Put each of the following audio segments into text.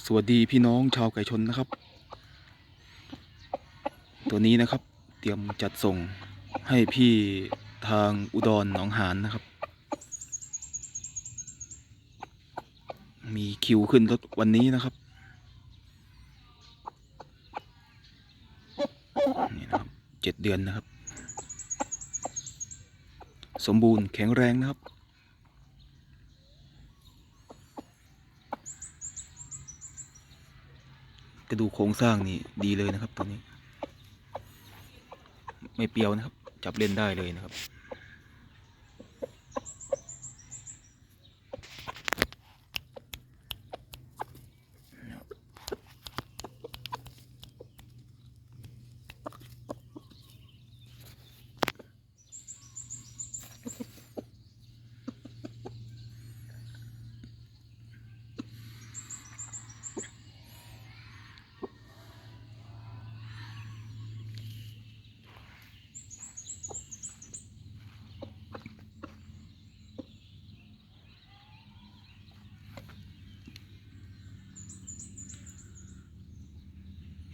สวัสดีพี่น้องชาวไก่ชนนะครับ ตัวนี้นะครับ เตรียมจัดส่งให้พี่ทางอุดรหนองหานนะครับ มีคิวขึ้นรถวันนี้นะครับนี่นะครับเจ็ดเดือนนะครับ สมบูรณ์แข็งแรงนะครับ กระดูโครงสร้างนี่ดีเลยนะครับตัวนี้ ไม่เปียวนะครับ จับเล่นได้เลยนะครับ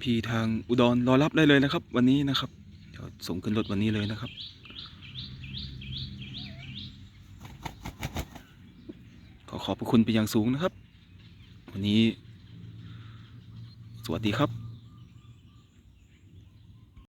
พี่ทางอุดรรอรับได้เลยนะครับ วันนี้นะครับ เดี๋ยวส่งขึ้นรถวันนี้เลยนะครับ ขอขอบพระคุณเป็นอย่างสูงนะครับ วันนี้ สวัสดีครับ